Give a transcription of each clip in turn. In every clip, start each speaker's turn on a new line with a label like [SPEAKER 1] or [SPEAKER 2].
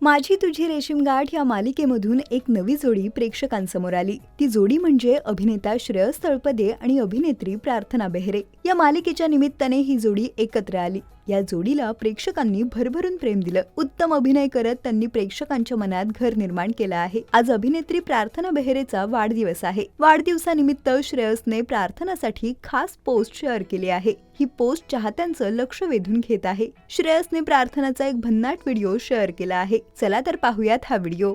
[SPEAKER 1] माझी तुझी रेशीम गाठ या मालिकेमधून एक नवी जोडी प्रेक्षकांसमोर आली. ती जोडी म्हणजे अभिनेता श्रेयस तळपदे आणि अभिनेत्री प्रार्थना बेहरे. या मालिकेच्या निमित्ताने ही जोडी एकत्र आली. या जोडीला प्रेक्षकांनी भरभरून प्रेम दिलं उत्तम अभिनय करत त्यांनी प्रेक्षकांच्या मनात घर निर्माण केलं आहे आज अभिनेत्री प्रार्थना बेहरेचा वाढदिवस आहे वाढदिवसानिमित्त श्रेयसने प्रार्थनासाठी खास पोस्ट शेअर केली आहे ही पोस्ट चाहत्यांचं लक्ष वेधून घेत आहे श्रेयसने प्रार्थनाचा एक भन्नाट व्हिडिओ शेअर केला आहे चला तर पाहूयात हा व्हिडिओ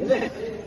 [SPEAKER 1] नाही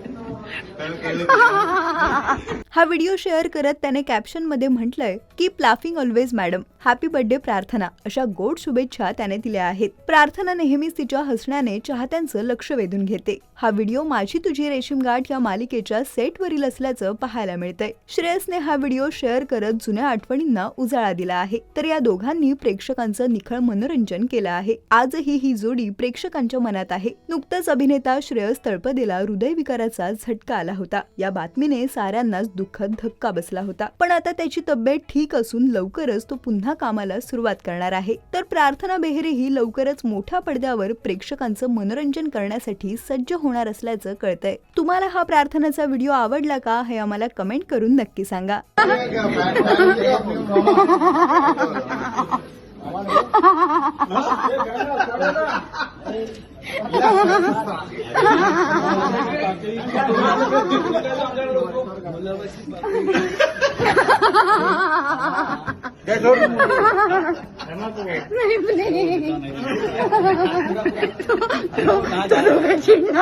[SPEAKER 1] हा व्हिडिओ शेअर करत त्याने कॅप्शनमध्ये म्हटलंय keep laughing always madam happy birthday Prarthana. अशा गोड शुभेच्छा त्याने दिल्या आहेत. प्रार्थना नेहमीच तिच्या हसण्याने चाहत्यांचं लक्ष वेधून घेते. हा व्हिडिओ माझी तुझी रेशीम गाठ या मालिकेच्या सेटवरील असल्याचं पाहायला मिळतंय. श्रेयसने हा व्हिडिओ शेअर करत जुन्या आठवणींना उजाळा दिला आहे. तर या दोघांनी प्रेक्षकांचं निखळ मनोरंजन केलं आहे. आजही ही जोडी प्रेक्षकांच्या मनात आहे. नुकताच अभिनेता श्रेयस तळपदेला हृदयविकाराचा झटका फटका आला होता. या बातमीने साऱ्यांनाच दुःखद धक्का बसला होता. पण आता त्याची तब्येत ठीक असून लवकरच तो पुन्हा कामाला सुरुवात करणार आहे. तर प्रार्थना बेहरे ही लवकरच मोठ्या पडद्यावर प्रेक्षकांचं मनोरंजन करण्यासाठी सज्ज होणार असल्याचं कळतंय. तुम्हाला हा प्रार्थनाचा व्हिडिओ आवडला का हे आम्हाला कमेंट करून नक्की सांगा. 들어가신다.